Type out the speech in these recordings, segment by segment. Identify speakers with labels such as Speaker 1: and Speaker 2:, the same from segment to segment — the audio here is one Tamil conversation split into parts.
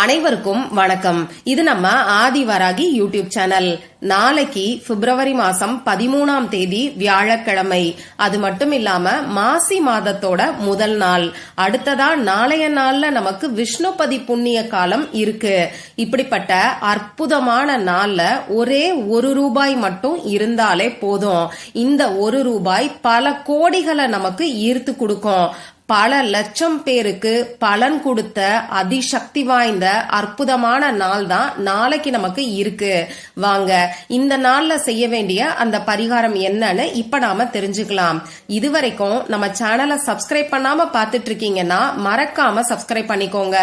Speaker 1: அனைவருக்கும் வணக்கம். இது நம்ம ஆதிவராகி யூடியூப் சேனல். நாளைக்கு பிப்ரவரி மாசம் பதிமூணாம் தேதி வியாழக்கிழமை. அது மட்டும் இல்லாம மாசி மாதத்தோட முதல் நாள். அடுத்ததா நாளைய நாள்ல நமக்கு விஷ்ணுபதி புண்ணிய காலம் இருக்கு. இப்படிப்பட்ட அற்புதமான நாள்ல ஒரே ஒரு ரூபாய் மட்டும் இருந்தாலே போதும். இந்த ஒரு ரூபாய் பல கோடிகளை நமக்கு ஈர்த்து கொடுக்கும். பல லட்சம் பேருக்கு பலன் கொடுத்த அதிசக்தி வாய்ந்த அற்புதமான நாள் தான் நாளைக்கு நமக்கு இருக்கு. வாங்க இந்த நாள்ல செய்ய வேண்டிய அந்த பரிகாரம் என்னன்னு இப்ப நாம தெரிஞ்சுக்கலாம். இதுவரைக்கும் நம்ம சேனலை சப்ஸ்கிரைப் பண்ணாம பாத்துட்டு இருக்கீங்கன்னா மறக்காம சப்ஸ்கிரைப் பண்ணிக்கோங்க.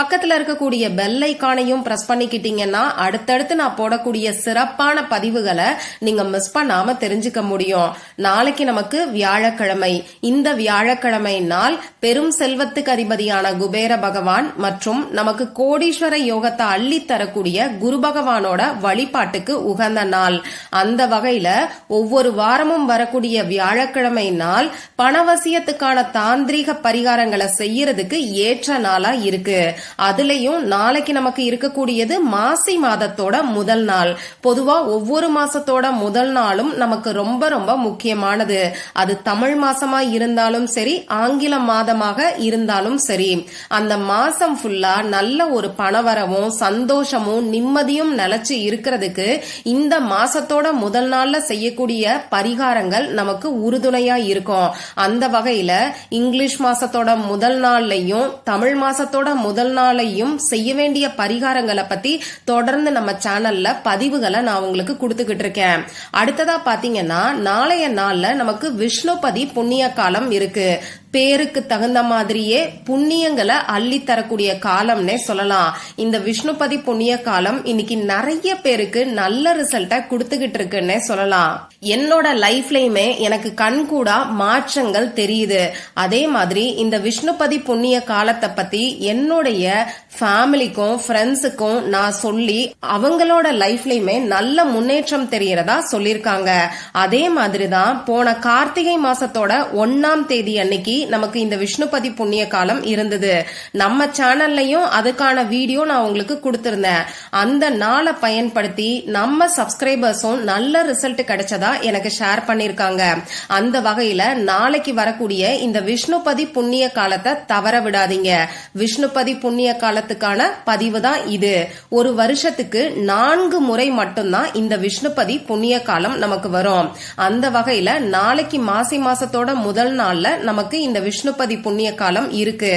Speaker 1: பக்கத்துல இருக்கக்கூடிய பெல் ஐக்கானையும் பிரஸ் பண்ணிக்கிட்டீங்கன்னா அடுத்தடுத்து நான் போடக்கூடிய சிறப்பான பதிவுகளை நீங்க மிஸ் பண்ணாம தெரிஞ்சுக்க முடியும். நாளைக்கு நமக்கு வியாழக்கிழமை. இந்த வியாழக்கிழமை நாள் பெரும் செல்வத்துக்கு அதிபதியான குபேர பகவான் மற்றும் நமக்கு கோடீஸ்வர யோகத்தை அள்ளி தரக்கூடிய குரு பகவானோட வழிபாட்டுக்கு உகந்த நாள். அந்த வகையில ஒவ்வொரு வாரமும் வரக்கூடிய வியாழக்கிழமை நாள் பணவசியத்துக்கான தாந்திரீக பரிகாரங்களை செய்யறதுக்கு ஏற்ற நாளா இருக்கு. அதுலயும் நாளைக்கு நமக்கு இருக்கக்கூடியது மாசி மாதத்தோட முதல் நாள். பொதுவா ஒவ்வொரு மாசத்தோட முதல் நாளும் நமக்கு ரொம்ப ரொம்ப முக்கியமானது. அது தமிழ் மாசமா இருந்தாலும் சரி ஆங்கில மாதமாக இருந்தாலும் சரி. அந்த மாசம் ஃபுல்லா நல்ல ஒரு பணவரவும் சந்தோஷமும் நிம்மதியும் நிலைச்சு இருக்கிறதுக்கு இந்த மாசத்தோட முதல் நாள்ல செய்யக்கூடிய பரிகாரங்கள் நமக்கு உறுதுணையா இருக்கும். அந்த வகையில இங்கிலீஷ் மாசத்தோட முதல் நாள்லையும் தமிழ் மாசத்தோட முதல் நாளையும் செய்ய வேண்டிய பரிகாரங்களை பத்தி தொடர்ந்து நம்ம சேனல்ல பதிவுகளை நான் உங்களுக்கு கொடுத்துக்கிட்டு இருக்கேன். அடுத்ததா பாத்தீங்கன்னா நாளைய நாள்ல நமக்கு விஷ்ணுபதி புண்ணிய காலம் இருக்கு. பேருக்கு தகுந்த மாதிரியே புண்ணியங்களை அள்ளி தரக்கூடிய காலம்னே சொல்லலாம். இந்த விஷ்ணுபதி புண்ணிய காலம் இன்னைக்கு நிறைய பேருக்கு நல்ல ரிசல்ட்டை கொடுத்துக்கிட்டு இருக்குன்னே சொல்லலாம். என்னோட லைஃப்லயுமே எனக்கு கண் கூட மாற்றங்கள் தெரியுது. அதே மாதிரி இந்த விஷ்ணுபதி புண்ணிய காலத்தை பத்தி என்னுடைய ஃபேமிலிக்கும் ஃப்ரெண்ட்ஸுக்கும் நான் சொல்லி அவங்களோட லைஃப்லயுமே நல்ல முன்னேற்றம் தெரியறதா சொல்லியிருக்காங்க. அதே மாதிரி தான் போன கார்த்திகை மாசத்தோட ஒன்னாம் தேதி அன்னைக்கு நமக்கு இந்த விஷ்ணுபதி புண்ணிய காலம் இருந்தது. நம்ம சேனல்லையும் அதுக்கான வீடியோ நான் உங்களுக்கு கொடுத்திருந்தேன். அந்த நாளை பயன்படுத்தி நம்ம சப்ஸ்கிரைபர்ஸும் நல்ல ரிசல்ட் கிடைச்சதா எனக்கு ஷேர் பண்ணிருக்காங்க. அந்த வகையில நாளைக்கு வரக்கூடிய இந்த விஷ்ணுபதி புண்ணிய காலத்தை தவற விடாதீங்க. விஷ்ணுபதி புண்ணிய காலத்துக்கான பதிவு தான் இது. ஒரு வருஷத்துக்கு நான்கு முறை மட்டும்தான் இந்த விஷ்ணுபதி புண்ணிய காலம் நமக்கு வரும். அந்த வகையில நாளைக்கு மாசி மாசத்தோட முதல் நாள்ல நமக்கு இந்த விஷ்ணுபதி புண்ணிய காலம் இருக்கு.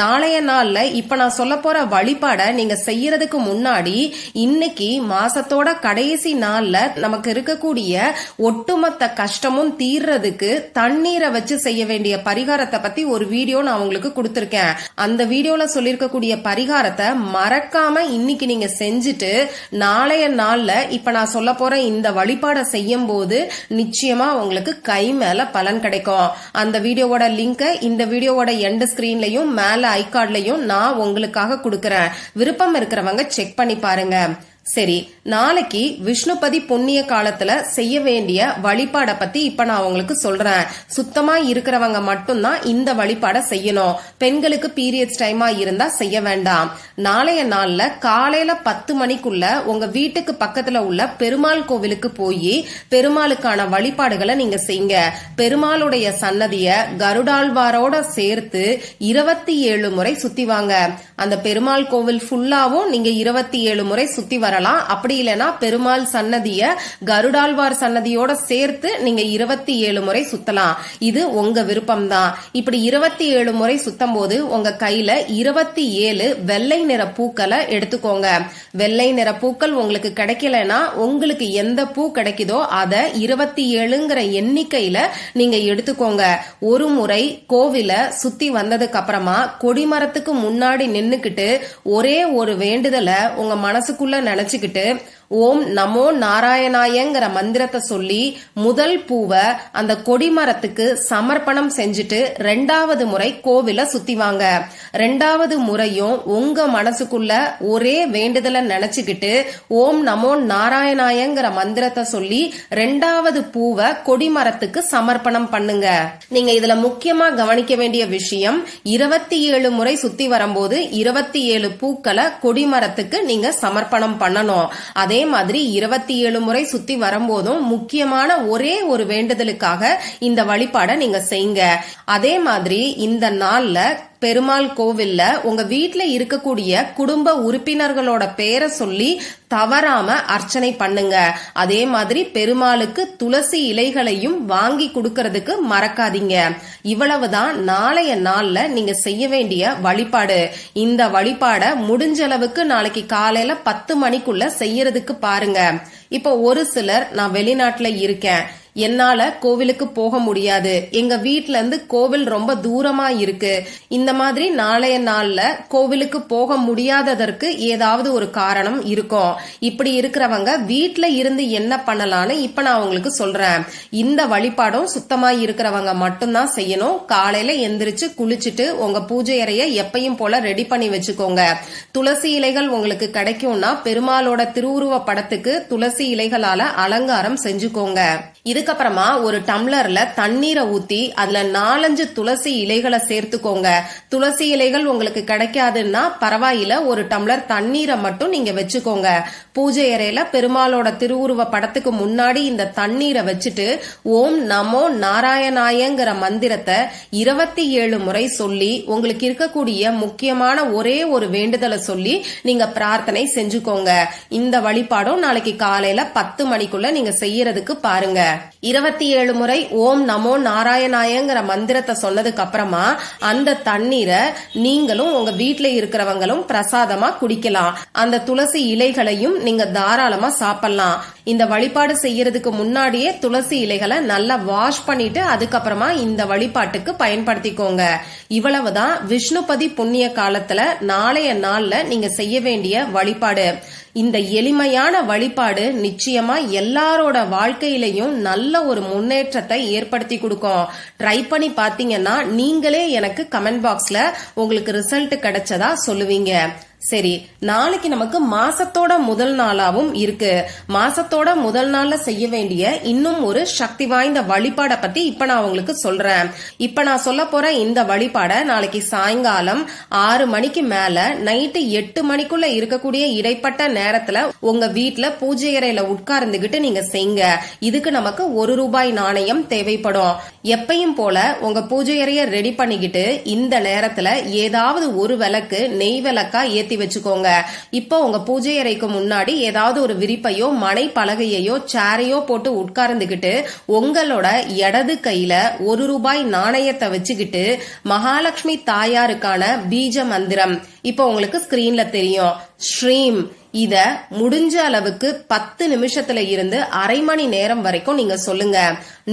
Speaker 1: நாளைய நாள்ல இப்ப நான் சொல்ல போற வழிபாட நீங்க செய்யறதுக்கு முன்னாடி இன்னைக்கு மாசத்தோட கடைசி நாள்ல நமக்கு இருக்கக்கூடிய ஒட்டுமொத்த கஷ்டமும் தீர்றதுக்கு தண்ணீரை வச்சு செய்ய வேண்டிய பரிகாரத்தை பத்தி ஒரு வீடியோ நான் உங்களுக்கு கொடுத்திருக்கேன். அந்த வீடியோல சொல்லிருக்கக்கூடிய பரிகாரத்தை மறக்காம இன்னைக்கு நீங்க செஞ்சுட்டு நாளைய நாள்ல இப்ப நான் சொல்ல போற இந்த வழிபாட செய்யும் போது நிச்சயமா உங்களுக்கு கை மேல பலன் கிடைக்கும். அந்த வீடியோவோட லிங்க் இந்த வீடியோவோட எண்ட் ஸ்கிரீன்லயும் மேல ஐகார்ட்லையும் நான் உங்களுக்காக கொடுக்கறேன். விருப்பம் இருக்கிறவங்க செக் பண்ணி பாருங்க. சரி நாளைக்கு விஷ்ணுபதி புண்ணிய காலத்துல செய்ய வேண்டிய வழிபாட பத்தி இப்ப நான் உங்களுக்கு சொல்றேன். சுத்தமா இருக்கிறவங்க மட்டும்தான் இந்த வழிபாட செய்யணும். பெண்களுக்கு பீரியட்ஸ் டைமா இருந்தா செய்ய வேண்டாம். நாளைய நாள்ல காலையில பத்து மணிக்குள்ள உங்க வீட்டுக்கு பக்கத்துல உள்ள பெருமாள் கோவிலுக்கு போய் பெருமாளுக்கான வழிபாடுகளை நீங்க செய்யுங்க. பெருமாளுடைய சன்னதிய கருடாழ்வாரோட சேர்த்து இருபத்தி ஏழு முறை சுத்தி வாங்க. அந்த பெருமாள் கோவில் ஃபுல்லாவும் நீங்க இருபத்தி ஏழு முறை சுத்தி பண்ணலாம். அப்படி இல்லைன்னா பெருமாள் சன்னதிய கருடாழ்வார் சன்னதியோட சேர்த்து நீங்க இருபத்தி ஏழு முறை சுத்தலாம். இது உங்க விருப்பம் தான் இப்படி இருபத்தி ஏழு முறை சுத்தம் போது உங்க கையில இருபத்தி ஏழு வெள்ளை நிற பூக்களை எடுத்துக்கோங்க. வெள்ளை நிற பூக்கள் உங்களுக்கு கிடைக்கலன்னா உங்களுக்கு எந்த பூ கிடைக்குதோ அதை இருபத்தி ஏழுங்கிற எண்ணிக்கையில நீங்க எடுத்துக்கோங்க. ஒரு முறை கோவில சுத்தி வந்ததுக்கு அப்புறமா கொடிமரத்துக்கு முன்னாடி நின்னுக்கிட்டு ஒரே ஒரு வேண்டுதலை உங்க மனசுக்குள்ள வச்சுக்கிட்டு ஓம் நமோ நாராயணாயங்கிற மந்திரத்தை சொல்லி முதல் பூவை அந்த கொடிமரத்துக்கு சமர்ப்பணம் செஞ்சுட்டு ரெண்டாவது முறை கோவில சுத்தி வாங்க. ரெண்டாவது முறையும் உங்க மனசுக்குள்ள ஒரே வேண்டுதலை நினைச்சுக்கிட்டு ஓம் நமோ நாராயணாயங்கிற மந்திரத்தை சொல்லி ரெண்டாவது பூவை கொடிமரத்துக்கு சமர்ப்பணம் பண்ணுங்க. நீங்க இதுல முக்கியமா கவனிக்க வேண்டிய விஷயம் இருபத்தி ஏழு முறை சுத்தி வரும்போது இருபத்தி ஏழு பூக்களை கொடிமரத்துக்கு நீங்க சமர்ப்பணம் பண்ணணும். அதே மாதிரி இருபத்தி ஏழு முறை சுத்தி வரும்போதும் முக்கியமான ஒரே ஒரு வேண்டுதலுக்காக இந்த வழிபாடை நீங்க செய்யுங்க அதே மாதிரி இந்த நாள்ல பெருமாள் கோவில்ல உங்க வீட்ல இருக்கக்கூடிய குடும்ப உறுப்பினர்களோட பேரை சொல்லி தவறாம அர்ச்சனை பண்ணுங்க. அதே மாதிரி பெருமாளுக்கு துளசி இலைகளையும் வாங்கி கொடுக்கறதுக்கு மறக்காதீங்க. இவ்வளவுதான் நாளைய நாள்ல நீங்க செய்ய வேண்டிய வழிபாடு. இந்த வழிபாட முடிஞ்ச அளவுக்கு நாளைக்கு காலையில பத்து மணிக்குள்ள செய்யறதுக்கு பாருங்க. இப்போ ஒரு சிலர் நான் வெளிநாட்டுல இருக்கேன். என்னால கோவிலுக்கு போக முடியாது. எங்க வீட்ல இருந்து கோவில் ரொம்ப தூரமா இருக்கு. இந்த மாதிரி நாளைய நாள்ல கோவிலுக்கு போக முடியாததற்கு ஏதாவது ஒரு காரணம் இருக்கும். இப்படி இருக்கிறவங்க வீட்ல இருந்து என்ன பண்ணலாம்னு இப்ப நான் உங்களுக்கு சொல்றேன். இந்த வழிபாடும் சுத்தமா இருக்கிறவங்க மட்டும்தான் செய்யணும். காலையில எந்திரிச்சு குளிச்சுட்டு உங்க பூஜை அறைய எப்பையும் போல ரெடி பண்ணி வச்சுக்கோங்க. துளசி இலைகள் உங்களுக்கு கிடைக்கும்னா பெருமாளோட திருவுருவ படத்துக்கு துளசி இலைகளால அலங்காரம் செஞ்சுக்கோங்க. இதுக்கப்புறமா ஒரு டம்ளர்ல தண்ணீரை ஊத்தி அதுல நாலஞ்சு துளசி இலைகளை சேர்த்துக்கோங்க. துளசி இலைகள் உங்களுக்கு கிடைக்காதுன்னா பரவாயில்ல ஒரு டம்ளர் தண்ணீரை மட்டும் நீங்க வச்சுக்கோங்க. பூஜை அறையில பெருமாளோட திருவுருவ படத்துக்கு முன்னாடி இந்த தண்ணீரை வச்சுட்டு ஓம் நமோ நாராயணாயங்கிற மந்திரத்தை இருபத்தி ஏழு முறை சொல்லி உங்களுக்கு இருக்கக்கூடிய முக்கியமான ஒரே ஒரு வேண்டுதலை சொல்லி நீங்க பிரார்த்தனை செஞ்சுக்கோங்க. இந்த வழிபாடும் நாளைக்கு காலையில பத்து மணிக்குள்ள நீங்க செய்யறதுக்கு பாருங்க. இருபத்தி ஏழு முறை ஓம் நமோ நாராயணாயங்கிற மந்திரத்தை சொன்னதுக்கு அப்புறமா அந்த தண்ணீரை நீங்களும் உங்க வீட்டுல இருக்கிறவங்களும் பிரசாதமா குடிக்கலாம். அந்த துளசி இலைகளையும் நீங்க தாராளமா சாப்பிடலாம். இந்த வழிபாடு செய்யறதுக்கு முன்னாடியே துளசி இலைகளை நல்லா வாஷ் பண்ணிட்டு அதுக்கப்புறமா இந்த வழிபாட்டுக்கு பயன்படுத்திக்கோங்க. இவ்வளவுதான் விஷ்ணுபதி புண்ணிய காலத்துல நாளைய நாள்ல நீங்க செய்ய வேண்டிய வழிபாடு. இந்த எளிமையான வழிபாடு நிச்சயமா எல்லாரோட வாழ்க்கையிலையும் நல்ல ஒரு முன்னேற்றத்தை ஏற்படுத்தி கொடுக்கும். ட்ரை பண்ணி பாத்தீங்கன்னா நீங்களே எனக்கு கமெண்ட் பாக்ஸ்ல உங்களுக்கு ரிசல்ட் கிடைச்சதா சொல்லுவீங்க. சரி நாளைக்கு நமக்கு மாசத்தோட முதல் நாளாவும் இருக்கு. மாசத்தோட முதல் நாள்ல செய்ய வேண்டிய இன்னும் ஒரு சக்தி வாய்ந்த வழிபாடை பத்தி இப்ப நான் உங்களுக்கு சொல்றேன். இப்ப நான் சொல்ல போற இந்த வழிபாட நாளைக்கு சாயங்காலம் ஆறு மணிக்கு மேல நைட்டு எட்டு மணிக்குள்ள இருக்கக்கூடிய இடைப்பட்ட நேரத்துல உங்க வீட்டுல பூஜை அறையில உட்கார்ந்துகிட்டு நீங்க செய்யுங்க இதுக்கு நமக்கு ஒரு ரூபாய் நாணயம் தேவைப்படும். எப்பையும் போல உங்க பூஜை அறைய ரெடி பண்ணிக்கிட்டு இந்த நேரத்துல ஏதாவது ஒரு விளக்கு நெய் விளக்கா ஏத்தி வச்சுக்கோங்க. இப்போ உங்க பூஜை அறைக்கு முன்னாடி ஏதாவது ஒரு விரிப்பையோ மனை பலகையையோ சேரையோ போட்டு உட்கார்ந்துகிட்டு உங்களோட இடது கையில ஒரு ரூபாய் நாணயத்தை வச்சுக்கிட்டு மகாலட்சுமி தாயாருக்கான பீஜ மந்திரம். இப்போ உங்களுக்கு ஸ்கிரீன்ல தெரியும். ஸ்ரீம் இத முடிஞ்ச அளவுக்கு பத்து நிமிஷத்துல இருந்து அரை மணி நேரம் வரைக்கும் நீங்க சொல்லுங்க.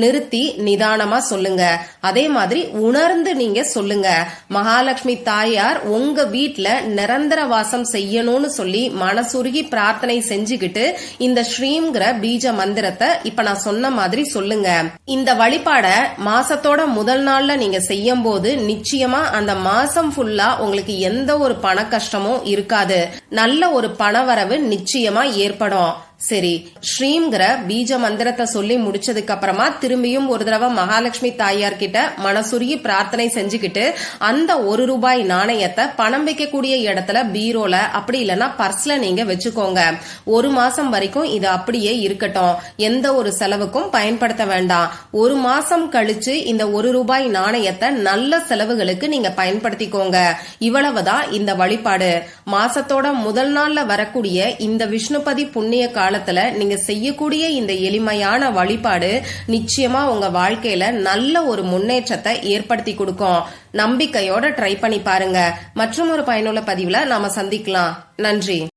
Speaker 1: நிறுத்தி நிதானமா சொல்லுங்க. அதே மாதிரி உணர்ந்து நீங்க சொல்லுங்க. மகாலட்சுமி தாயார் உங்க வீட்டுல நிரந்தர வாசம் செய்யணும்னு சொல்லி மனசுருகி பிரார்த்தனை செஞ்சுக்கிட்டு இந்த ஸ்ரீங்கிற பீஜ மந்திரத்தை இப்ப நான் சொன்ன மாதிரி சொல்லுங்க. இந்த வழிபாட மாசத்தோட முதல் நாள்ல நீங்க செய்யும் போது நிச்சயமா அந்த மாசம் ஃபுல்லா உங்களுக்கு எந்த ஒரு பண கஷ்டமும் இருக்காது. நல்ல ஒரு பணவரவு நிச்சயமா ஏற்படும். சரி ஸ்ரீம்ங்கிற பீஜ மந்திரத்தை சொல்லி முடிச்சதுக்கு அப்புறமா திரும்பியும் ஒரு தடவை மகாலட்சுமி தாயார் கிட்ட மனசுருகி பிரார்த்தனை செஞ்சுக்கிட்டு அந்த ஒரு ரூபாய் நாணயத்தை பணம் வைக்கக்கூடிய இடத்துல பீரோல அப்படி இல்லைன்னா பர்ஸ்ல நீங்க வச்சுக்கோங்க. ஒரு மாசம் வரைக்கும் இது அப்படியே இருக்கட்டும். எந்த ஒரு செலவுக்கும் பயன்படுத்த வேண்டாம். ஒரு மாசம் கழிச்சு இந்த ஒரு ரூபாய் நாணயத்தை நல்ல செலவுகளுக்கு நீங்க பயன்படுத்திக்கோங்க. இவ்வளவுதான் இந்த வழிபாடு. மாசத்தோட முதல் நாள்ல வரக்கூடிய இந்த விஷ்ணுபதி புண்ணிய காலத்துல நீங்க செய்யக்கூடிய இந்த எளிமையான வழிபாடு நிச்சயமா உங்க வாழ்க்கையில நல்ல ஒரு முன்னேற்றத்தை ஏற்படுத்தி கொடுக்கும். நம்பிக்கையோட ட்ரை பண்ணி பாருங்க. மற்றும் ஒரு பயனுள்ள பதிவுல நாம சந்திக்கலாம். நன்றி.